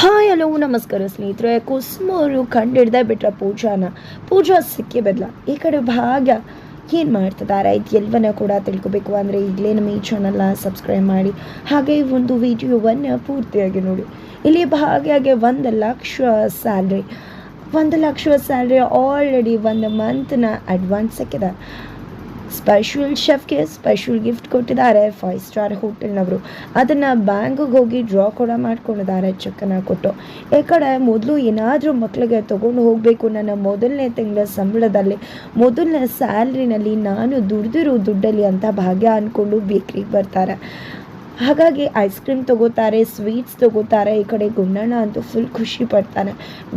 Hi, hello, ನಮಸ್ಕಾರ ಸ್ನೇಹಿತರೆ. ಕುಸುಮವರು ಕಂಡು ಬಿಟ್ರ ಪೂಜಾನ. ಪೂಜಾ ಸಿಕ್ಕಿ ಬದಲ ಈ ಕಡೆ ಭಾಗ್ಯ ಏನು ಮಾಡ್ತಿದ್ದಾರೆ ಇದು ಎಲ್ಲವನ್ನ ಕೂಡ ತಿಳ್ಕೊಬೇಕು. ಅಂದರೆ ಈಗಲೇ ನಮ್ಮ ಈ ಚಾನಲ್ನ ಸಬ್ಸ್ಕ್ರೈಬ್ ಮಾಡಿ. ಹಾಗೆ ಒಂದು ವಿಡಿಯೋವನ್ನು ಪೂರ್ತಿಯಾಗಿ ನೋಡಿ. ಇಲ್ಲಿ ಭಾಗ್ಯಗೆ ಒಂದು ಲಕ್ಷ ಸ್ಯಾಲ್ರಿ ಒಂದು ಲಕ್ಷ ಸ್ಯಾಲ್ರಿ ಆಲ್ರೆಡಿ ಒಂದು ಮಂತ್ನ ಅಡ್ವಾನ್ಸ್ ಸಿಕ್ಕಿದೆ. ಸ್ಪೆಷಲ್ ಶೆಫ್ಗೆ ಸ್ಪೆಷಲ್ ಗಿಫ್ಟ್ ಕೊಟ್ಟಿದ್ದಾರೆ ಫೈವ್ ಸ್ಟಾರ್ ಹೋಟೆಲ್ನವರು ಅದನ್ನು ಬ್ಯಾಂಕಿಗೆ ಹೋಗಿ ಡ್ರಾ ಕೂಡ ಮಾಡ್ಕೊಂಡಿದ್ದಾರೆ ಚೆಕ್ಕನ್ನು ಕೊಟ್ಟು. ಈ ಕಡೆ ಮೊದಲು ಏನಾದರೂ ಮಕ್ಕಳಿಗೆ ತೊಗೊಂಡು ಹೋಗಬೇಕು ನನ್ನ ಮೊದಲನೇ ತಿಂಗಳ ಸಂಬಳದಲ್ಲಿ. ಮೊದಲನೇ ಸ್ಯಾಲ್ರಿನಲ್ಲಿ ನಾನು ದುಡ್ದಿರೋ ದುಡ್ಡಲ್ಲಿ ಅಂತ ಭಾಗ್ಯ ಅಂದ್ಕೊಂಡು ಬೇಕ್ರಿಗೆ ಬರ್ತಾರೆ. ಹಾಗಾಗಿ ಐಸ್ ಕ್ರೀಮ್ ತಗೋತಾರೆ ಸ್ವೀಟ್ಸ್ ತಗೋತಾರೆ, ಈ ಕಡೆ ಗುಂಡಣ್ಣ ಅಂತೂ ಫುಲ್ ಖುಷಿ ಪಡ್ತಾನೆ.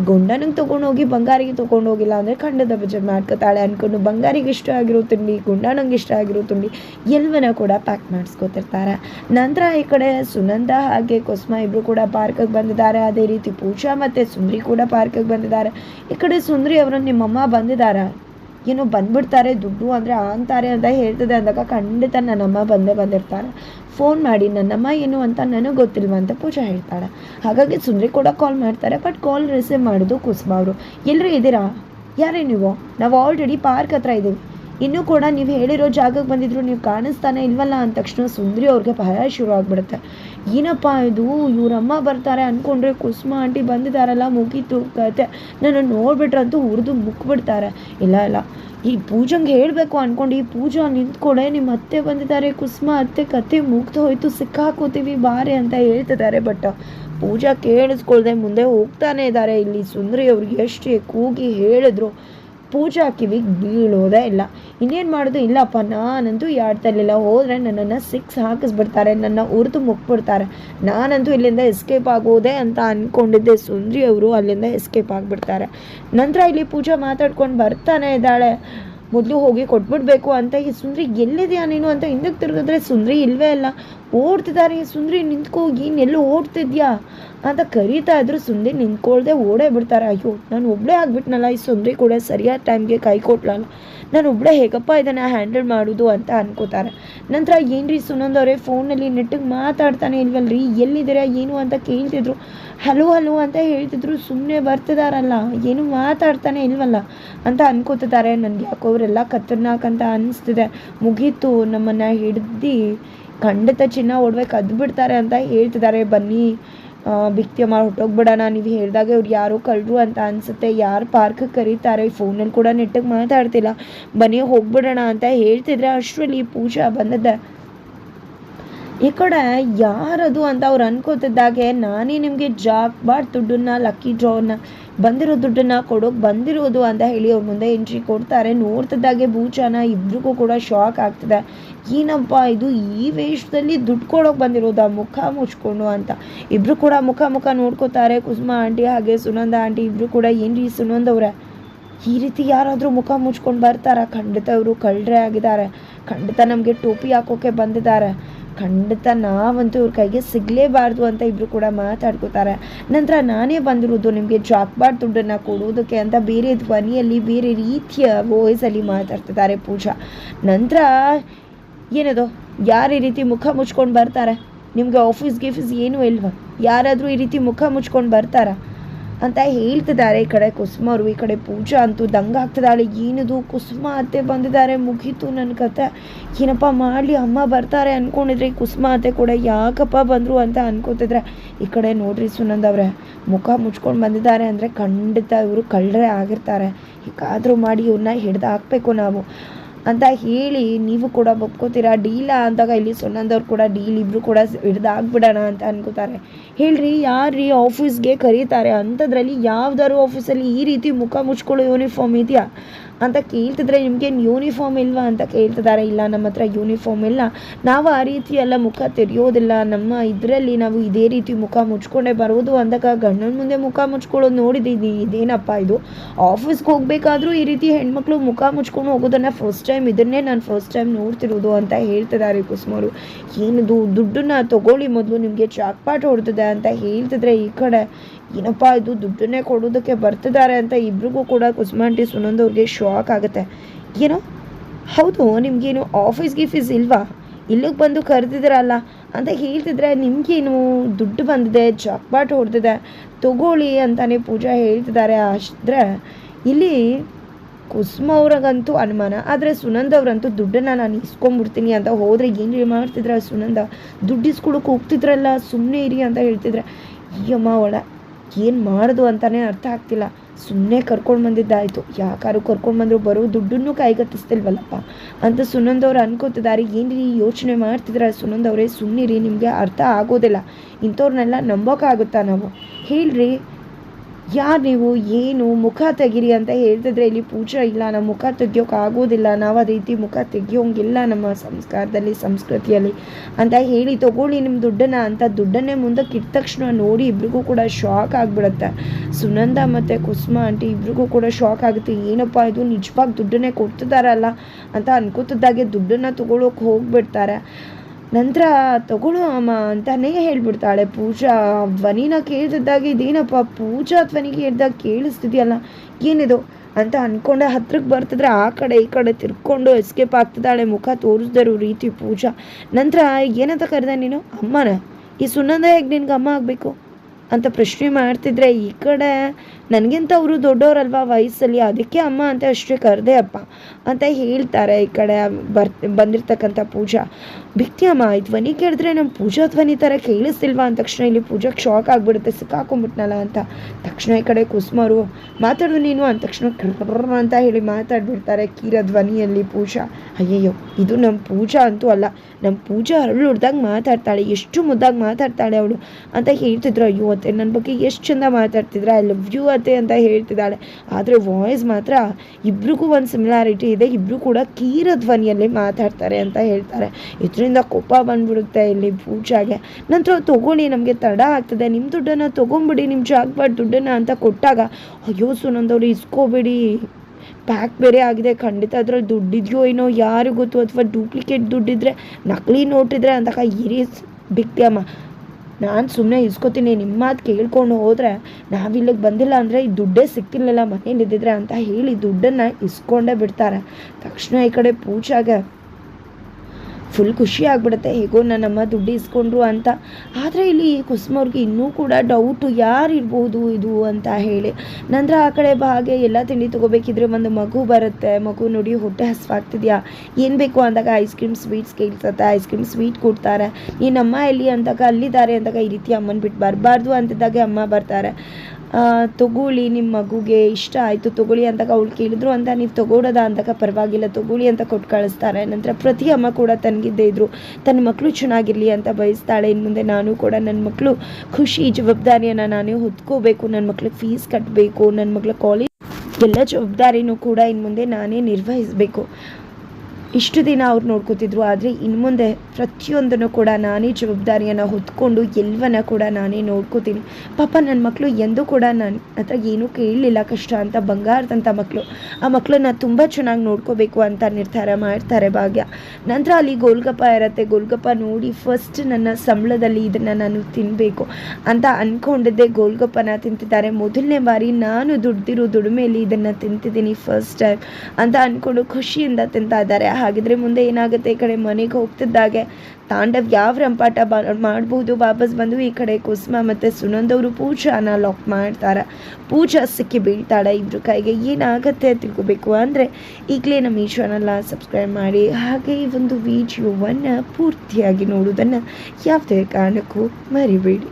ಗುಂಡನಿಗೆ ತೊಗೊಂಡೋಗಿ ಬಂಗಾರಿಗೆ ತೊಗೊಂಡು ಹೋಗಿಲ್ಲ ಅಂದರೆ ಖಂಡದ ಬಜೆ ಮಾಡ್ಕೋತಾಳೆ ಅಂದ್ಕೊಂಡು ಬಂಗಾರಿಗೆ ಇಷ್ಟ ಆಗಿರೋ ತಿಂಡಿ ಗುಂಡಣ್ಣಂಗೆ ಇಷ್ಟ ಆಗಿರೋ ತಿಂಡಿ ಎಲ್ಲವನ್ನ ಕೂಡ ಪ್ಯಾಕ್ ಮಾಡಿಸ್ಕೊತಿರ್ತಾರೆ. ನಂತರ ಈ ಕಡೆ ಸುನಂದ ಹಾಗೆ ಕೊಸ್ಮಾ ಇಬ್ಬರು ಕೂಡ ಪಾರ್ಕಿಗೆ ಬಂದಿದ್ದಾರೆ. ಅದೇ ರೀತಿ ಪೂಜಾ ಮತ್ತು ಸುಂದ್ರಿ ಕೂಡ ಪಾರ್ಕಿಗೆ ಬಂದಿದ್ದಾರೆ. ಈ ಕಡೆ ಸುಂದ್ರಿ ಅವರು ನಿಮ್ಮಮ್ಮ ಬಂದಿದ್ದಾರೆ? ಏನೋ ಬಂದ್ಬಿಡ್ತಾರೆ, ದುಡ್ಡು ಅಂದರೆ ಅಂತಾರೆ ಅಂತ ಹೇಳ್ತದೆ ಅಂದಾಗ ಖಂಡಿತ ನನ್ನಮ್ಮ ಬಂದೇ ಬಂದಿರ್ತಾರೆ ಫೋನ್ ಮಾಡಿ, ನನ್ನಮ್ಮ ಏನು ಅಂತ ನನಗೆ ಗೊತ್ತಿಲ್ವ? ಅಂತ ಪೂಜಾ ಹೇಳ್ತಾಳೆ. ಹಾಗಾಗಿ ಸುಂದ್ರಿ ಕೂಡ ಕಾಲ್ ಮಾಡ್ತಾರೆ ಬಟ್ ಕಾಲ್ ರಿಸೀವ್ ಮಾಡೋದು ಕುಸುಮ ಅವರು ಎಲ್ಲರೂ ಇದ್ದೀರಾ? ಯಾರೇ ನೀವು? ನಾವು ಆಲ್ರೆಡಿ ಪಾರ್ಕ್ ಹತ್ರ ಇದ್ದೀವಿ. ಇನ್ನೂ ಕೂಡ ನೀವು ಹೇಳಿರೋ ಜಾಗಕ್ಕೆ ಬಂದಿದ್ರು ನೀವು ಕಾಣಿಸ್ತಾನೆ ಇಲ್ವಲ್ಲ ಅಂದ ತಕ್ಷಣ ಸುಂದ್ರಿ ಅವ್ರಿಗೆ ಭಯ ಶುರು ಆಗಿಬಿಡುತ್ತೆ. ಏನಪ್ಪ ಇದು? ಇವರಮ್ಮ ಬರ್ತಾರೆ ಅಂದ್ಕೊಂಡ್ರೆ ಕುಸುಮ ಆಂಟಿ ಬಂದಿದ್ದಾರಲ್ಲ ಮುಗೀತು ಕತೆ. ನನ್ನ ನೋಡ್ಬಿಟ್ರಂತೂ ಹುರಿದು ಮುಕ್ಬಿಡ್ತಾರೆ. ಇಲ್ಲ ಇಲ್ಲ. ಈ ಪೂಜಂಗೆ ಹೇಳಬೇಕು ಅಂದ್ಕೊಂಡು ಈ ಪೂಜಾ ನಿಂತ್ಕೊಡೆ ನಿಮ್ಮ ಅತ್ತೆ ಬಂದಿದ್ದಾರೆ ಕುಸುಮ, ಅತ್ತೆ ಕತೆ ಮುಗ್ದು ಹೋಯ್ತು, ಸಿಕ್ಕಾಕೋತೀವಿ, ಬಾರೆ ಅಂತ ಹೇಳ್ತಿದ್ದಾರೆ ಬಟ್ ಪೂಜಾ ಕೇಳಿಸ್ಕೊಳ್ದೆ ಮುಂದೆ ಹೋಗ್ತಾನೆ ಇದ್ದಾರೆ. ಇಲ್ಲಿ ಸುಂದರಿ ಅವ್ರಿಗೆ ಎಷ್ಟು ಕೂಗಿ ಹೇಳಿದ್ರು. ಪೂಜಾ ಕಿವಿಗೆ ಬೀಳೋದೇ ಇಲ್ಲ. ಇನ್ನೇನು ಮಾಡೋದು? ಇಲ್ಲಪ್ಪ, ನಾನಂತೂ ಯಾಡ್ತಾ ಇರಲಿಲ್ಲ. ಹೋದರೆ ನನ್ನನ್ನು ಸಿಕ್ಸ್ ಹಾಕಿಸ್ಬಿಡ್ತಾರೆ, ನನ್ನ ಉರಿದು ಮುಕ್ಬಿಡ್ತಾರೆ ನಾನಂತೂ ಇಲ್ಲಿಂದ ಎಸ್ಕೇಪ್ ಆಗೋದೆ ಅಂತ ಅಂದ್ಕೊಂಡಿದ್ದೆ ಸುಂದ್ರಿ ಅವರು ಅಲ್ಲಿಂದ ಎಸ್ಕೇಪ್ ಆಗಿಬಿಡ್ತಾರೆ. ನಂತರ ಇಲ್ಲಿ ಪೂಜಾ ಮಾತಾಡ್ಕೊಂಡು ಬರ್ತಾನೆ ಇದ್ದಾಳೆ. ಮೊದಲು ಹೋಗಿ ಕೊಟ್ಬಿಡ್ಬೇಕು ಅಂತ ಈ ಸುಂದ್ರಿ ಎಲ್ಲಿದೆಯಾ ನೀನು ಅಂತ ಹಿಂದಕ್ಕೆ ತಿರುಗಿದ್ರೆ ಸುಂದ್ರಿ ಇಲ್ವೇ ಇಲ್ಲ. ಓಡ್ತಿದ್ದಾರೆ. ಸುಂದ್ರಿ ನಿಂತ್ಕೋ ಎಲ್ಲೋ ಓಡ್ತಿದ್ಯಾ? ಅಂತ ಕರೀತಾ ಇದ್ರು. ಸುಂದ್ರಿ ನಿಂತ್ಕೊಳ್ದೆ ಓಡೇ ಬಿಡ್ತಾರೆ. ಅಯ್ಯೋ, ನಾನು ಒಬ್ಬಳೇ ಆಗ್ಬಿಟ್ನಲ್ಲ, ಈ ಸುಂದ್ರಿ ಕೂಡ ಸರಿಯಾದ ಟೈಮ್ಗೆ ಕೈ ಕೊಟ್ಲಲ್ಲ. ನಾನು ಒಬ್ಬಳೇ ಹೇಗಪ್ಪ ಇದನ್ನು ಹ್ಯಾಂಡಲ್ ಮಾಡೋದು ಅಂತ ಅನ್ಕೋತಾರೆ. ನಂತರ ಏನ್ರಿ ಸುನಂದವರೇ ಫೋನಲ್ಲಿ ನೆಟ್ಟಿಗೆ ಮಾತಾಡ್ತಾನೆ ಇಲ್ವಲ್ರಿ? ಎಲ್ಲಿದ್ದೀರಾ, ಏನು ಅಂತ ಕೇಳ್ತಿದ್ರು. ಹಲೋ ಹಲೋ ಅಂತ ಹೇಳ್ತಿದ್ರು. ಸುಮ್ಮನೆ ಬರ್ತಿದಾರಲ್ಲ, ಏನು ಮಾತಾಡ್ತಾನೆ ಇಲ್ವಲ್ಲ ಅಂತ ಅನ್ಕೋತಿದ್ದಾರೆ. ನನಗೆ ಯಾಕೋ ಅವರೆಲ್ಲ ಖತರ್ನಾಕ್ ಅಂತ ಅನಿಸ್ತಿದೆ. ಮುಗೀತು, ನಮ್ಮನ್ನು ಹಿಡ್ದು ಖಂಡಿತ ಚಿನ್ನ ಒಡವೆ ಕದ್ದು ಬಿಡ್ತಾರೆ ಅಂತ ಹೇಳ್ತಿದ್ದಾರೆ. ಬನ್ನಿ ಭಿಕ್ತಿ ಮಾಡಿ ಹೊಟ್ಟೋಗ್ಬಿಡೋಣ ನೀವು ಹೇಳಿದಾಗ ಇವ್ರು ಯಾರೋ ಕಳ್ಳರು ಅಂತ ಅನಿಸುತ್ತೆ. ಯಾರು ಪಾರ್ಕ್ ಕರೀತಾರೆ? ಫೋನಲ್ಲಿ ಕೂಡ ನೆಟ್ಟಗೆ ಮಾತಾಡ್ತಿಲ್ಲ. ಬನ್ನಿ, ಹೋಗ್ಬಿಡೋಣ ಅಂತ ಹೇಳ್ತಿದ್ರೆ ಅಷ್ಟರಲ್ಲಿ ಪೂಜಾ ಬಂದದ್ದೆ. ಈ ಕಡೆ ಯಾರದು ಅಂತ ಅವ್ರು ಅನ್ಕೋತಿದ್ದಾಗೆ ನಾನೇ ನಿಮಗೆ ಜಾಕ್ಬಾರ್ ದುಡ್ಡನ್ನ ಲಕ್ಕಿ ಡ್ರಾವನ್ನ ಬಂದಿರೋ ದುಡ್ಡನ್ನ ಕೊಡೋಕೆ ಬಂದಿರೋದು ಅಂತ ಹೇಳಿ ಅವ್ರ ಮುಂದೆ ಎಂಟ್ರಿ ಕೊಡ್ತಾರೆ. ನೋಡ್ತಿದ್ದಾಗೆ ಭೂಚಾನ, ಇಬ್ರಿಗೂ ಕೂಡ ಶಾಕ್ ಆಗ್ತದೆ. ಏನಪ್ಪ ಇದು? ಈ ವೇಷದಲ್ಲಿ ದುಡ್ಡು ಕೊಡೋಕೆ ಬಂದಿರೋದ? ಮುಖ ಮುಚ್ಕೊಂಡು ಅಂತ. ಇಬ್ರು ಕೂಡ ಮುಖ ಮುಖ ನೋಡ್ಕೋತಾರೆ. ಕುಸುಮ ಆಂಟಿ ಹಾಗೆ ಸುನಂದ ಆಂಟಿ ಇಬ್ರು ಕೂಡ, ಏನ್ರಿ ಸುನಂದವ್ರೆ ಈ ರೀತಿ ಯಾರಾದರೂ ಮುಖ ಮುಚ್ಕೊಂಡು ಬರ್ತಾರಾ? ಖಂಡಿತ ಇವರು ಕಳ್ಳರೇ ಆಗಿದ್ದಾರೆ. ಖಂಡಿತ ನಮಗೆ ಟೋಪಿ ಹಾಕೋಕೆ ಬಂದಿದ್ದಾರೆ. ಖಂಡಿತ ನಾವಂತೂ ಇವ್ರ ಕೈಗೆ ಸಿಗಲೇಬಾರ್ದು ಅಂತ ಇಬ್ಬರು ಕೂಡ ಮಾತಾಡ್ಕೋತಾರೆ. ನಂತರ ನಾನೇ ಬಂದಿರೋದು ನಿಮಗೆ ಜಾಕ್ಬಾರ್ ದುಡ್ಡನ್ನು ಕೊಡೋದಕ್ಕೆ ಅಂತ ಬೇರೆ ಧ್ವನಿಯಲ್ಲಿ ಬೇರೆ ರೀತಿಯ ವಾಯ್ಸಲ್ಲಿ ಮಾತಾಡ್ತಿದ್ದಾರೆ ಪೂಜಾ. ನಂತರ ಏನದು? ಯಾರು ಈ ರೀತಿ ಮುಖ ಮುಚ್ಕೊಂಡು ಬರ್ತಾರೆ? ನಿಮಗೆ ಆಫೀಸ್ ಗೀಫೀಸ್ ಏನೂ ಇಲ್ವಾ? ಯಾರಾದರೂ ಈ ರೀತಿ ಮುಖ ಮುಚ್ಕೊಂಡು ಬರ್ತಾರಾ? ಅಂತ ಹೇಳ್ತಿದ್ದಾರೆ. ಈ ಕಡೆ ಕುಸುಮ ಅವರು, ಈ ಕಡೆ ಪೂಜಾ ಅಂತೂ ದಂಗ ಆಗ್ತಿದ್ದಾಳೆ. ಏನದು? ಕುಸುಮ ಅತ್ತೆ ಬಂದಿದ್ದಾರೆ. ಮುಗೀತು ನನ್ನ ಕತೆ. ಏನಪ್ಪ ಮಾಡಲಿ? ಅಮ್ಮ ಬರ್ತಾರೆ ಅಂದ್ಕೊಂಡಿದ್ರೆ ಕುಸುಮ ಅತ್ತೆ ಕೂಡ ಯಾಕಪ್ಪ ಬಂದರು ಅಂತ ಅನ್ಕೋತಿದ್ರೆ. ಈ ಕಡೆ ನೋಡ್ರಿ ಸುನಂದ್ ಅವರೇ, ಮುಖ ಮುಚ್ಕೊಂಡು ಬಂದಿದ್ದಾರೆ ಅಂದರೆ ಖಂಡಿತ ಇವರು ಕಳ್ಳರೇ ಆಗಿರ್ತಾರೆ. ಹೀಗಾದರೂ ಮಾಡಿ ಇವ್ರನ್ನ ಹಿಡ್ದು ಹಾಕಬೇಕು ನಾವು. ಅಂತ ಹೇಳಿ ನೀವು ಕೂಡ ಒಪ್ಕೋತೀರಾ? ಡೀಲ ಅಂದಾಗ ಇಲ್ಲಿ ಸುನಂದವ್ರು ಕೂಡ ಡೀಲ್ ಇಬ್ಬರು ಕೂಡ ಹಿಡ್ದು ಹಾಕ್ಬಿಡೋಣ ಅಂತ ಅನ್ಕೋತಾರೆ. ಹೇಳ್ರಿ ಯಾರ್ರೀ ಆಫೀಸ್ಗೆ ಕರೀತಾರೆ? ಅಂಥದ್ರಲ್ಲಿ ಯಾವ್ದಾದ್ರು ಆಫೀಸಲ್ಲಿ ಈ ರೀತಿ ಮುಖ ಮುಚ್ಕೊಳ್ಳೋ ಯೂನಿಫಾರ್ಮ್ ಇದೆಯಾ? ಅಂತ ಕೇಳ್ತಿದ್ರೆ ನಿಮಗೆ ಯೂನಿಫಾರ್ಮ್ ಇಲ್ವಾ ಅಂತ ಕೇಳ್ತಿದ್ದಾರೆ ಇಲ್ಲ ನಮ್ಮ ಹತ್ರ ಯೂನಿಫಾರ್ಮ್ ಇಲ್ಲ. ನಾವು ಆ ರೀತಿ ಎಲ್ಲ ಮುಖ ತೆರೆಯೋದಿಲ್ಲ. ನಮ್ಮ ಇದರಲ್ಲಿ ನಾವು ಇದೇ ರೀತಿ ಮುಖ ಮುಚ್ಕೊಂಡೇ ಬರೋದು ಅಂದಾಗ ಗಂಡನ ಮುಂದೆ ಮುಖ ಮುಚ್ಕೊಳ್ಳೋದು ನೋಡಿದ್ದೀನಿ ಇದೇನಪ್ಪ ಇದು? ಆಫೀಸ್ಗೆ ಹೋಗಬೇಕಾದ್ರೂ ಈ ರೀತಿ ಹೆಣ್ಮಕ್ಳು ಮುಖ ಮುಚ್ಕೊಂಡು ಹೋಗೋದನ್ನು ಫಸ್ಟ್ ಟೈಮ್ ಇದನ್ನೇ ನಾನು ಫಸ್ಟ್ ಟೈಮ್ ನೋಡ್ತಿರೋದು ಅಂತ ಹೇಳ್ತಿದ್ದಾರೆ ಕುಸುಮರು. ಏನದು ದುಡ್ಡನ್ನ ತಗೊಳ್ಳಿ ಮೊದಲು ನಿಮಗೆ ಚಾಕ್ಪಾಟ್ ಹೊಡ್ತಿದೆ ಅಂತ ಹೇಳ್ತಿದ್ರೆ ಈ ಕಡೆ. ಏನಪ್ಪ ಇದು ದುಡ್ಡನ್ನೇ ಕೊಡೋದಕ್ಕೆ ಬರ್ತಿದ್ದಾರೆ ಅಂತ ಇಬ್ರಿಗೂ ಕೂಡ ಕುಸುಮಾಂಟಿ ಸುನಂದವ್ರಿಗೆ ಶಾಕ್ ಆಗುತ್ತೆ. ಏನೋ? ಹೌದು, ನಿಮಗೇನು ಆಫೀಸ್ ಗೀಫೀಸ್ ಇಲ್ವಾ? ಇಲ್ಲಿಗೆ ಬಂದು ಕರೆದಿದ್ರಲ್ಲ ಅಂತ ಹೇಳ್ತಿದ್ರೆ ನಿಮಗೇನು ದುಡ್ಡು ಬಂದಿದೆ ಜಾಕ್ಪಾಟ್ ಹೊಡೆದಿದೆ, ತಗೊಳ್ಳಿ ಅಂತಾನೆ ಪೂಜಾ ಹೇಳ್ತಿದ್ದಾರೆ. ಅಷ್ಟರೆ ಇಲ್ಲಿ ಕುಸುಮ ಅವ್ರಿಗಂತೂ ಅನುಮಾನ, ಆದರೆ ಸುನಂದ ಅವರಂತೂ ದುಡ್ಡನ್ನು ನಾನು ಇಸ್ಕೊಂಡ್ಬಿಡ್ತೀನಿ ಅಂತ ಹೋದರೆ ಏನು ಮಾಡ್ತಿದ್ರ ಸುನಂದ? ದುಡ್ಡು ಇಸ್ಕೊಳಕ್ಕೆ ಹೋಗ್ತಿದ್ರಲ್ಲ ಸುಮ್ಮನೆ ಇರಿ ಅಂತ ಹೇಳ್ತಿದ್ರೆ. ಅಯ್ಯಮ್ಮ ಒಳ ಏನು ಮಾಡೋದು ಅಂತಲೇ ಅರ್ಥ ಆಗ್ತಿಲ್ಲ. ಸುಮ್ಮನೆ ಕರ್ಕೊಂಡು ಬಂದಿದ್ದಾಯಿತು. ಯಾಕಾರು ಕರ್ಕೊಂಡು ಬಂದರು ಬರೋ ದುಡ್ಡನ್ನು ಕೈಗತ್ತಿಸ್ತಿಲ್ವಲ್ಲಪ್ಪ ಅಂತ ಸುನಂದ್ ಅವ್ರು ಅನ್ಕೋತಿದ್ದಾರೆ ಏನು ರೀ ಯೋಚನೆ ಮಾಡ್ತಿದ್ರ? ಸುನಂದ್ ಅವರೇ ಸುಮ್ಮನಿರಿ ನಿಮಗೆ ಅರ್ಥ ಆಗೋದಿಲ್ಲ. ಇಂಥವ್ರನ್ನೆಲ್ಲ ನಂಬೋಕ್ಕಾಗುತ್ತಾ ನಾವು? ಹೇಳ್ರಿ ಯಾರು ನೀವು, ಏನು, ಮುಖ ತೆಗಿರಿ ಅಂತ ಹೇಳ್ತಿದ್ರೆ ಇಲ್ಲಿ ಪೂಜಾ ಇಲ್ಲ ನಮ್ಮ ಮುಖ ತೆಗಿಯೋಕೆ ಆಗೋದಿಲ್ಲ. ನಾವು ಆ ರೀತಿ ಮುಖ ತೆಗಿಯೋಂಗಿಲ್ಲ ನಮ್ಮ ಸಂಸ್ಕಾರದಲ್ಲಿ, ಸಂಸ್ಕೃತಿಯಲ್ಲಿ ಅಂತ ಹೇಳಿ ತಗೊಳ್ಳಿ ನಿಮ್ಮ ದುಡ್ಡನ್ನು ಅಂತ ದುಡ್ಡನ್ನೇ ಮುಂದಕ್ಕೆ ಇಟ್ಟ ತಕ್ಷಣ ನೋಡಿ ಇಬ್ರಿಗೂ ಕೂಡ ಶಾಕ್ ಆಗಿಬಿಡುತ್ತೆ. ಸುನಂದ ಮತ್ತು ಕುಸುಮ ಆಂಟಿ ಇಬ್ರಿಗೂ ಕೂಡ ಶಾಕ್ ಆಗುತ್ತೆ. ಏನಪ್ಪ ಇದು? ನಿಜವಾಗಿ ದುಡ್ಡನ್ನೇ ಕೊಡ್ತಿದಾರಲ್ಲ ಅಂತ ಅನ್ಕೋತಿದ್ದಾಗೆ ದುಡ್ಡನ್ನು ತಗೊಳ್ಳೋಕೆ ಹೋಗ್ಬಿಡ್ತಾರೆ. ನಂತರ ತಗೊಳ್ಳೋ ಅಮ್ಮ ಅಂತಾನೇ ಹೇಳ್ಬಿಡ್ತಾಳೆ. ಪೂಜಾ, ಧ್ವನಿನ ಕೇಳಿದಾಗ ಇದೇನಪ್ಪ ಪೂಜಾ ಧ್ವನಿಗೆ ಹೇಳ್ದಾಗ ಕೇಳಿಸ್ತಿದ್ಯಲ್ಲ, ಏನಿದು ಅಂತ ಅನ್ಕೊಂಡೆ ಹತ್ರಕ್ಕೆ ಬರ್ತಿದ್ರೆ ಆ ಕಡೆ ಈ ಕಡೆ ತಿರ್ಕೊಂಡು ಎಸ್ಕೇಪ್ ಆಗ್ತಿದ್ದಾಳೆ. ಮುಖ ತೋರಿಸ್ದಿರೋ ರೀತಿ ಪೂಜಾ. ನಂತರ ಏನಂತ ಕರೆದ ನೀನು? ಅಮ್ಮನ? ಈ ಸುನಂದ ಹೇಗೆ ನಿನ್ಗೆ ಅಮ್ಮ ಆಗಬೇಕು? ಅಂತ ಪ್ರಶ್ನೆ ಮಾಡ್ತಿದ್ರೆ ಈ ಕಡೆ ನನಗಿಂತ ಅವರು ದೊಡ್ಡವರಲ್ವಾ ವಯಸ್ಸಲ್ಲಿ, ಅದಕ್ಕೆ ಅಮ್ಮ ಅಂತ ಅಷ್ಟೇ ಕರೆದೆ ಅಪ್ಪ ಅಂತ ಹೇಳ್ತಾರೆ ಈ ಕಡೆ ಬರ್, ಬಂದಿರ್ತಕ್ಕಂಥ ಪೂಜಾ. ಬಿಕ್ತಿ ಅಮ್ಮ ಈ ಧ್ವನಿ ಕೇಳಿದ್ರೆ ನಮ್ಮ ಪೂಜಾ ಧ್ವನಿ ಥರ ಕೇಳಿಸ್ತಿಲ್ವಾ? ಅಂದ ತಕ್ಷಣ ಇಲ್ಲಿ ಪೂಜಾಗೆ ಶಾಕ್ ಆಗಿಬಿಡುತ್ತೆ ಸಿಕ್ಕಾಕೊಂಬಿಟ್ನಲ್ಲ ಅಂತ. ತಕ್ಷಣ ಈ ಕಡೆ ಕುಸುಮರು, ಮಾತಾಡು ನೀನು ಅಂದ ತಕ್ಷಣ ಕ್ರರ್ ಅಂತ ಹೇಳಿ ಮಾತಾಡ್ಬಿಡ್ತಾರೆ ಕೀರ ಧ್ವನಿಯಲ್ಲಿ ಪೂಜಾ. ಅಯ್ಯಯ್ಯೋ, ಇದು ನಮ್ಮ ಪೂಜಾ ಅಂತೂ ಅಲ್ಲ. ನಮ್ಮ ಪೂಜಾ ಅರಳು ಹೊಡ್ದಾಗ ಮಾತಾಡ್ತಾಳೆ, ಎಷ್ಟು ಮುದ್ದಾಗಿ ಮಾತಾಡ್ತಾಳೆ ಅವಳು ಅಂತ ಹೇಳ್ತಿದ್ರು. ಅಯ್ಯೋ, ಅತ್ತೆ ನನ್ನ ಬಗ್ಗೆ ಎಷ್ಟು ಚಂದ ಮಾತಾಡ್ತಿದ್ರೆ? ಐ ಲವ್ ಯು ಅತ್ತೆ ಅಂತ ಹೇಳ್ತಿದ್ದಾಳೆ. ಆದರೆ ವಾಯ್ಸ್ ಮಾತ್ರ ಇಬ್ರಿಗೂ ಒಂದು ಸಿಮಿಲಾರಿಟಿ ಇದೆ ಇಬ್ಬರು ಕೂಡ ಕೀರ ಧ್ವನಿಯಲ್ಲಿ ಮಾತಾಡ್ತಾರೆ ಅಂತ ಹೇಳ್ತಾರೆ. ಇದರಿಂದ ಕೋಪ ಬಂದ್ಬಿಡುತ್ತೆ ಇಲ್ಲಿ ಪೂಜಾಗೆ. ನಂತರ ತೊಗೊಳ್ಳಿ, ನಮಗೆ ತಡ ಆಗ್ತದೆ. ನಿಮ್ಮ ದುಡ್ಡನ್ನು ತೊಗೊಂಬಿಡಿ ನಿಮ್ಮ ಜಾಗಬಾರ್ದು ದುಡ್ಡನ್ನು ಅಂತ ಕೊಟ್ಟಾಗ, ಅಯ್ಯೋ ಸುನಂದವ್ರು ಇಸ್ಕೋಬೇಡಿ. ಪ್ಯಾಕ್ ಬೇರೆ ಆಗಿದೆ. ಖಂಡಿತ ಅದ್ರಲ್ಲಿ ದುಡ್ಡಿದೆಯೋ ಏನೋ ಯಾರು ಗೊತ್ತು? ಅಥವಾ ಡೂಪ್ಲಿಕೇಟ್ ದುಡ್ಡಿದ್ರೆ ನಕಲಿ ನೋಟಿದ್ರೆ ಅಂತ ಇರಿ ಬಿಕ್ತಿ ಅಮ್ಮ. ನಾನು ಸುಮ್ಮನೆ ಇಸ್ಕೊತೀನಿ. ನಿಮ್ಮ ಮಾತು ಕೇಳ್ಕೊಂಡು ಹೋದರೆ ನಾವಿಲ್ಲಿಗೆ ಬಂದಿಲ್ಲ ಅಂದರೆ ಈ ದುಡ್ಡೇ ಸಿಕ್ತಿರ್ಲಿಲ್ಲ ಮನೇಲಿ ಇದ್ದಿದ್ರೆ ಅಂತ ಹೇಳಿ ದುಡ್ಡನ್ನು ಇಸ್ಕೊಂಡೇ ಬಿಡ್ತಾರೆ. ತಕ್ಷಣ ಈ ಕಡೆ ಪೂಜಾಗೆ ಫುಲ್ ಖುಷಿ ಆಗ್ಬಿಡುತ್ತೆ. ಹೇಗೋ ನನ್ನಮ್ಮ ದುಡ್ಡು ಇಸ್ಕೊಂಡ್ರು ಅಂತ. ಆದರೆ ಇಲ್ಲಿ ಕುಸುಮವ್ರಿಗೆ ಇನ್ನೂ ಕೂಡ ಡೌಟು ಯಾರು ಇರ್ಬೋದು ಇದು ಅಂತ ಹೇಳಿ. ನಂತರ ಆ ಕಡೆ ಹಾಗೆ ಎಲ್ಲ ತಿಂಡಿ ತೊಗೋಬೇಕಿದ್ರೆ ಒಂದು ಮಗು ಬರುತ್ತೆ. ಮಗು ನೋಡಿ ಹೊಟ್ಟೆ ಹಸ್ವಾಗ್ತಿದೆಯಾ? ಏನು ಬೇಕು ಅಂದಾಗ ಐಸ್ ಕ್ರೀಮ್ ಸ್ವೀಟ್ಸ್ ಕೇಳ್ಸತ್ತೆ. ಐಸ್ ಕ್ರೀಮ್ ಸ್ವೀಟ್ ಕೊಡ್ತಾರೆ. ಈ ನಮ್ಮ ಎಲ್ಲಿ? ಅಂದಾಗ, ಅಲ್ಲಿದ್ದಾರೆ. ಅಂದಾಗ, ಈ ರೀತಿ ಅಮ್ಮನ ಬಿಟ್ಟು ಬರಬಾರ್ದು ಅಂತಿದ್ದಾಗೆ ಅಮ್ಮ ಬರ್ತಾರೆ. ತಗೊಳ್ಳಿ ನಿಮ್ಮ ಮಗುಗೆ ಇಷ್ಟ ಆಯಿತು, ತಗೊಳ್ಳಿ ಅಂದಾಗ ಅವಳು ಕೇಳಿದ್ರು ಅಂತ ನೀವು ತಗೊಳೋದ ಅಂದಾಗ ಪರವಾಗಿಲ್ಲ, ತಗೊಳ್ಳಿ ಅಂತ ಕೊಟ್ಟು ಕಳಿಸ್ತಾರೆ. ನಂತರ ಪ್ರತಿ ಅಮ್ಮ ಕೂಡ ತನಗಿದ್ದೇ ಇದ್ರು ತನ್ನ ಮಕ್ಕಳು ಚೆನ್ನಾಗಿರಲಿ ಅಂತ ಬಯಸ್ತಾಳೆ ಇನ್ನು ಮುಂದೆ ನಾನು ಕೂಡ ನನ್ನ ಮಕ್ಕಳು ಖುಷಿ, ಜವಾಬ್ದಾರಿಯನ್ನು ನಾನೇ ಹೊತ್ಕೋಬೇಕು ನನ್ನ ಮಕ್ಳಿಗೆ ಫೀಸ್ ಕಟ್ಟಬೇಕು ನನ್ನ ಮಕ್ಳ ಕಾಲೇಜ್, ಎಲ್ಲ ಜವಾಬ್ದಾರಿನೂ ಕೂಡ ಇನ್ನು ಮುಂದೆ ನಾನೇ ನಿರ್ವಹಿಸಬೇಕು. ಇಷ್ಟು ದಿನ ಅವ್ರು ನೋಡ್ಕೋತಿದ್ರು, ಆದರೆ ಇನ್ನು ಮುಂದೆ ಪ್ರತಿಯೊಂದನ್ನು ಕೂಡ ನಾನೇ ಜವಾಬ್ದಾರಿಯನ್ನು ಹೊತ್ಕೊಂಡು ಎಲ್ಲವನ್ನ ಕೂಡ ನಾನೇ ನೋಡ್ಕೋತೀನಿ. ಪಾಪ ನನ್ನ ಮಕ್ಕಳು ಎಂದೂ ಕೂಡ ನನ್ನ ಹತ್ರ ಏನೂ ಕೇಳಲಿಲ್ಲ ಕಷ್ಟ ಅಂತ ಬಂಗಾರದಂಥ ಮಕ್ಕಳು ಆ ಮಕ್ಕಳನ್ನ ತುಂಬ ಚೆನ್ನಾಗಿ ನೋಡ್ಕೋಬೇಕು ಅಂತ ನಿರ್ಧಾರ ಮಾಡ್ತಾರೆ ಭಾಗ್ಯ. ನಂತರ ಅಲ್ಲಿ ಗೋಲ್ಗಪ್ಪ ಇರುತ್ತೆ. ಗೋಲ್ಗಪ್ಪ ನೋಡಿ ಫಸ್ಟ್ ನನ್ನ ಸಂಬಳದಲ್ಲಿ ಇದನ್ನು ನಾನು ತಿನ್ನಬೇಕು ಅಂತ ಅಂದ್ಕೊಂಡಿದ್ದೆ ಗೋಲ್ಗಪ್ಪನ ತಿಂತಿದ್ದಾರೆ. ಮೊದಲನೇ ಬಾರಿ ನಾನು ದುಡ್ದಿರೋ ದುಡಿಮೆಯಲ್ಲಿ ಇದನ್ನು ತಿಂತಿದ್ದೀನಿ ಫಸ್ಟ್ ಟೈಮ್ ಅಂತ ಅಂದ್ಕೊಂಡು ಖುಷಿಯಿಂದ ತಿಂತಾ ಇದ್ದಾರೆ. ಹಾಗಿದ್ರೆ ಮುಂದೆ ಏನಾಗುತ್ತೆ? ಈ ಕಡೆ ಮನೆಗೆ ಹೋಗ್ತಿದ್ದಾಗೆ ತಾಂಡವ್ ಯಾವ ರಂಪಾಟ ಬ, ಮಾಡ್ಬೋದು? ವಾಪಸ್ ಬಂದು ಈ ಕಡೆ ಕುಸುಮ ಮತ್ತು ಸುನಂದವರು ಪೂಜಾನ ಲಾಕ್ ಮಾಡ್ತಾರೆ. ಪೂಜಾ ಸಿಕ್ಕಿ ಬೀಳ್ತಾಳೆ. ಇದ್ರ ಕೈಗೆ ಏನಾಗುತ್ತೆ ತಿಳ್ಕೊಬೇಕು ಅಂದರೆ ಈಗಲೇ ನಮ್ಮ ಈ ಚಾನಲ್ನ ಸಬ್ಸ್ಕ್ರೈಬ್ ಮಾಡಿ. ಹಾಗೆ ಈ ಒಂದು ವಿಡಿಯೋವನ್ನು ಪೂರ್ತಿಯಾಗಿ ನೋಡೋದನ್ನು ಯಾವುದೇ ಕಾರಣಕ್ಕೂ ಮರಿಬೇಡಿ.